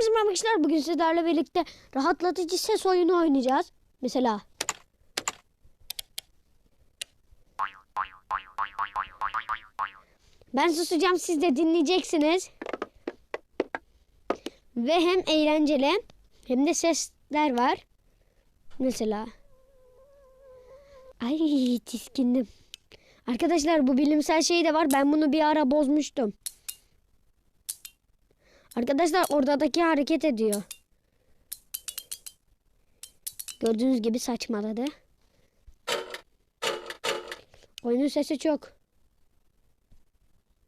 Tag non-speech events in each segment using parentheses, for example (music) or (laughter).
Hepinize merhaba arkadaşlar. Bugün sizlerle birlikte rahatlatıcı ses oyunu oynayacağız. Mesela ben susacağım siz de dinleyeceksiniz. Ve hem eğlenceli hem de sesler var. Mesela Ay tiskindim. Arkadaşlar bu bilimsel şey de var. Ben bunu bir ara bozmuştum. Arkadaşlar oradaki hareket ediyor. Gördüğünüz gibi saçmaladı. Oyunun sesi çok.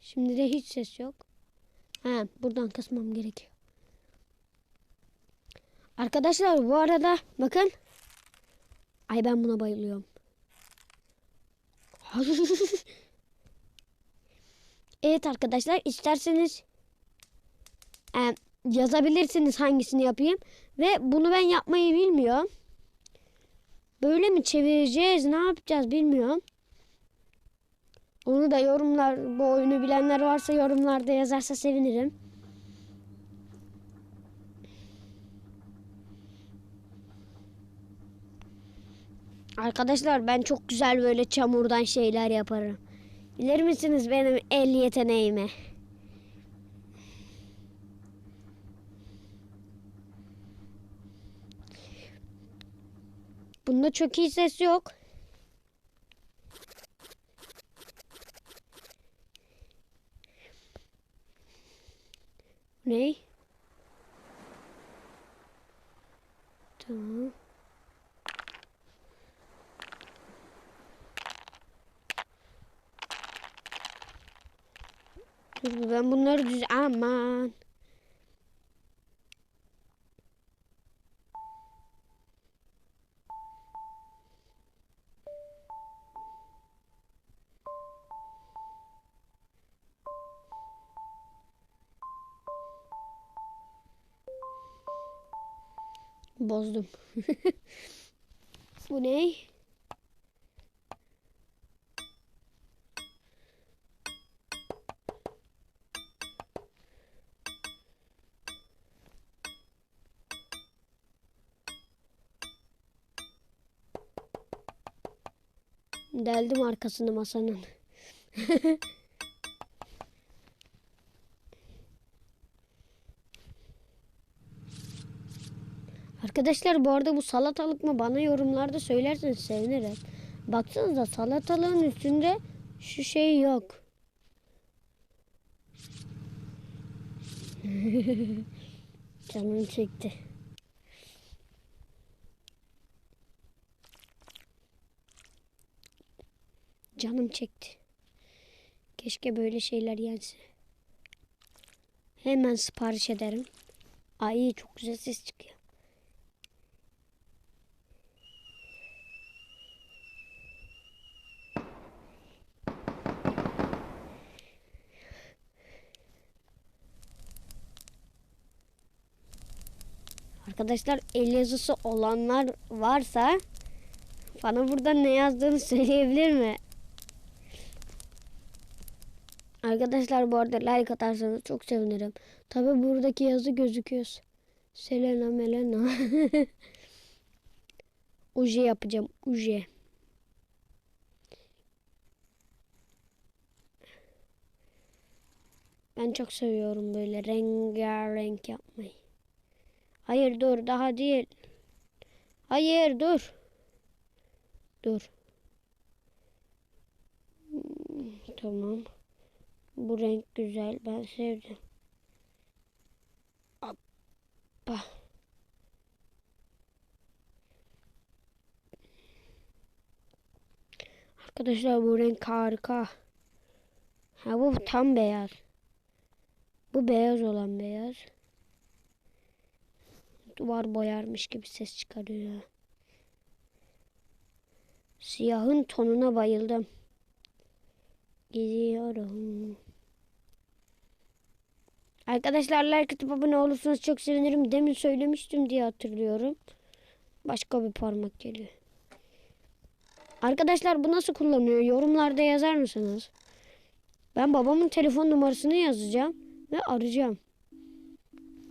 Şimdi de hiç ses yok. Ha, buradan kısmam gerekiyor. Arkadaşlar bu arada bakın. Ay ben buna bayılıyorum. (laughs) evet arkadaşlar isterseniz e, yazabilirsiniz hangisini yapayım. Ve bunu ben yapmayı bilmiyorum. Böyle mi çevireceğiz ne yapacağız bilmiyorum. Onu da yorumlar bu oyunu bilenler varsa yorumlarda yazarsa sevinirim. Arkadaşlar ben çok güzel böyle çamurdan şeyler yaparım. Bilir misiniz benim el yeteneğimi? Bunda çok iyi ses yok. Ne? Tamam. Ben bunları düz... Aman. Bozdum. (laughs) Bu ne? Deldim arkasını masanın. (laughs) Arkadaşlar bu arada bu salatalık mı bana yorumlarda söylerseniz sevinirim. Baksanıza salatalığın üstünde şu şey yok. (laughs) Canım çekti. Canım çekti. Keşke böyle şeyler yense. Hemen sipariş ederim. Ay çok güzel ses çıkıyor. Arkadaşlar el yazısı olanlar varsa bana burada ne yazdığını (laughs) söyleyebilir mi? Arkadaşlar bu arada like atarsanız çok sevinirim. Tabi buradaki yazı gözüküyor. Selena Melena. (laughs) Uje yapacağım. Uje. Ben çok seviyorum böyle rengarenk yapmayı. Hayır dur daha değil. Hayır dur. Dur. Tamam. Bu renk güzel. Ben sevdim. Hoppa. Arkadaşlar bu renk harika. Ha bu tam beyaz. Bu beyaz olan beyaz. Duvar boyarmış gibi ses çıkarıyor. Siyahın tonuna bayıldım. Gidiyorum. Arkadaşlar like atıp abone olursanız çok sevinirim. Demin söylemiştim diye hatırlıyorum. Başka bir parmak geliyor. Arkadaşlar bu nasıl kullanıyor? Yorumlarda yazar mısınız? Ben babamın telefon numarasını yazacağım ve arayacağım.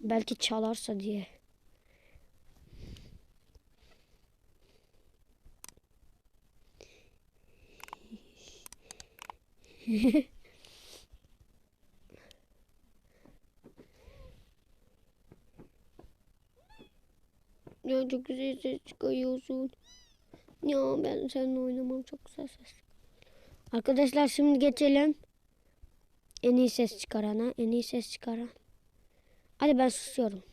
Belki çalarsa diye. (laughs) Ya çok güzel ses çıkarıyorsun. Ya ben seninle oynamam çok güzel ses. Arkadaşlar şimdi geçelim. En iyi ses çıkarana, en iyi ses çıkaran. Hadi ben susuyorum.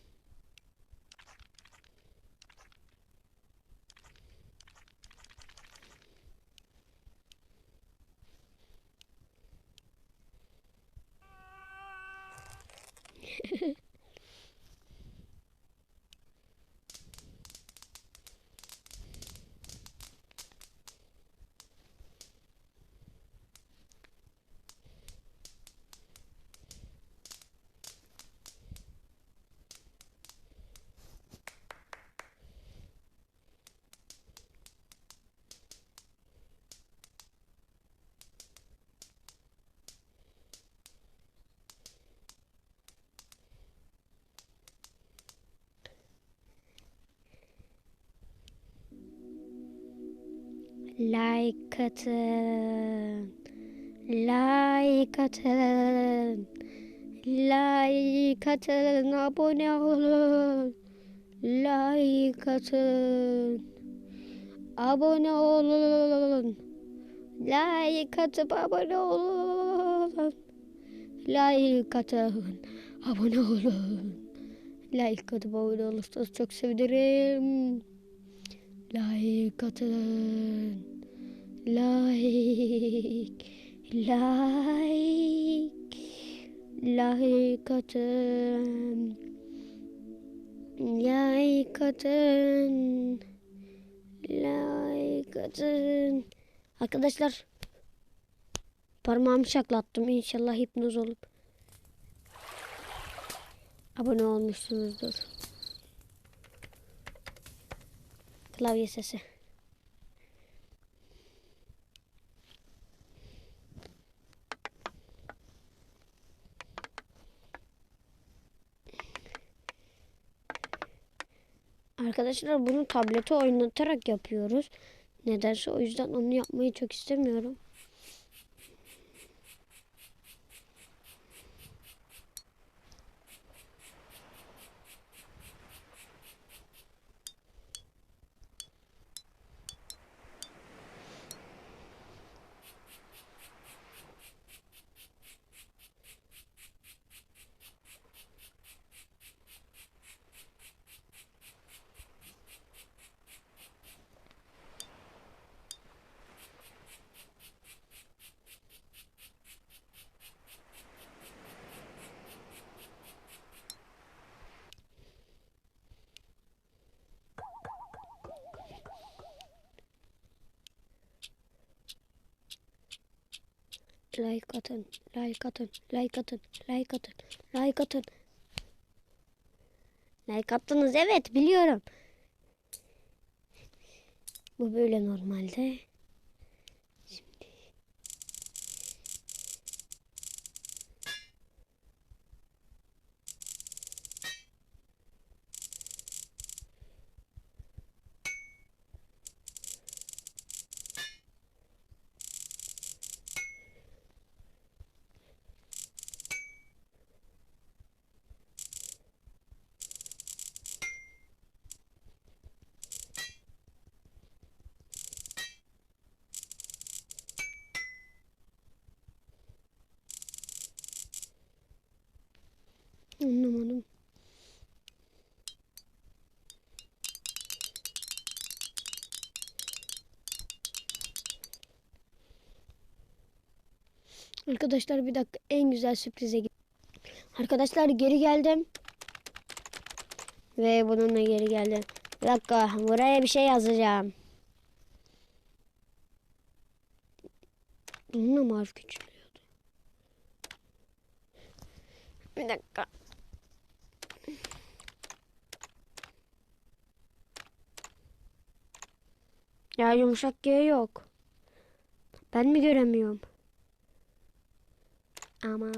Like atın. Like atın. Like atın. Abone olun. Like atın. Abone olun. Like atıp abone olun. Like atın. Abone olun. Like atıp abone olursanız çok sevinirim. Like atın. Like. Like. Like atın. Like atın. Like atın. Arkadaşlar parmağımı şaklattım. İnşallah hipnoz olup abone olmuşsunuzdur. Klavye sesi. Arkadaşlar bunu tablete oynatarak yapıyoruz. Nedense o yüzden onu yapmayı çok istemiyorum. Like atın, like atın, like atın, like atın, like atın. Like attınız evet biliyorum. Bu böyle normalde. Anlamadım. Arkadaşlar bir dakika en güzel sürprize git. Arkadaşlar geri geldim. Ve bununla geri geldim. Bir dakika buraya bir şey yazacağım. Bununla mı harf küçülüyordu? Bir dakika. Ya yumuşak G yok. Ben mi göremiyorum? Ama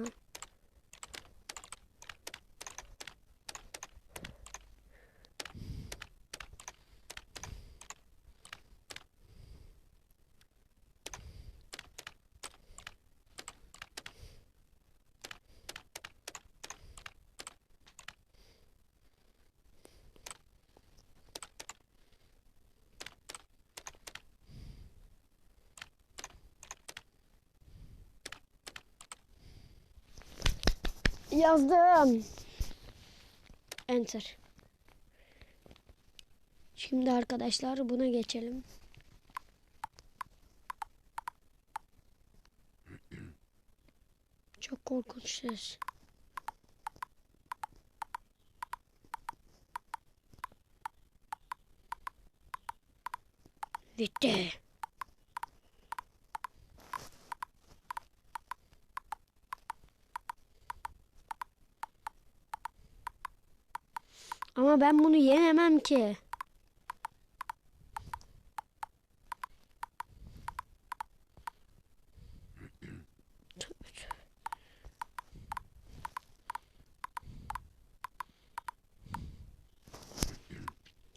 Yazdım. Enter. Şimdi arkadaşlar buna geçelim. Çok korkunç ses. Bitti. Ama ben bunu yenemem ki.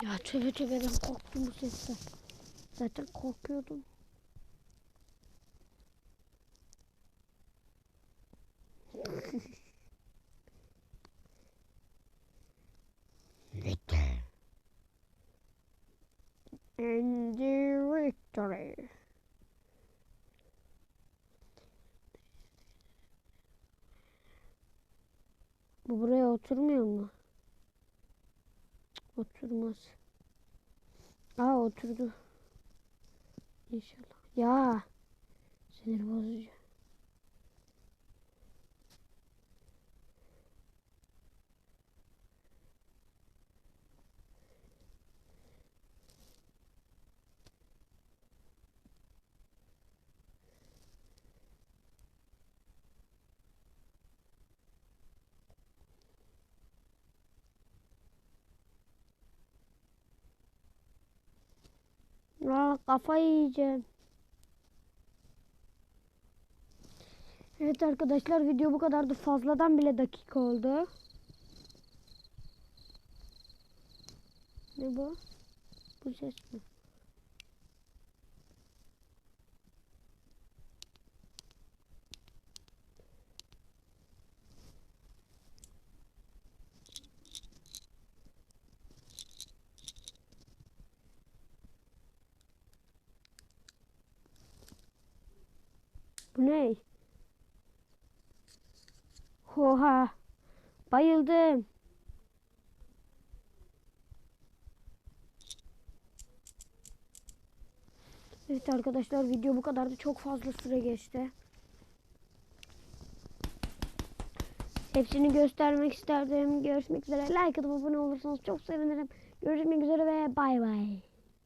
Ya tövbe tövbe ben korktum bu sesten. Zaten korkuyordum. Bu buraya oturmuyor mu? Oturmaz. Aa oturdu. İnşallah. Ya. Sinir bozucu. Aa kafayı yiyeceğim. Evet arkadaşlar video bu kadardı. Fazladan bile dakika oldu. Ne bu? Bu ses mi? Bu ne? Oha. Bayıldım. Evet arkadaşlar video bu kadardı. Çok fazla süre geçti. Hepsini göstermek isterdim. Görüşmek üzere. Like atıp abone olursanız çok sevinirim. Görüşmek üzere ve bay bay.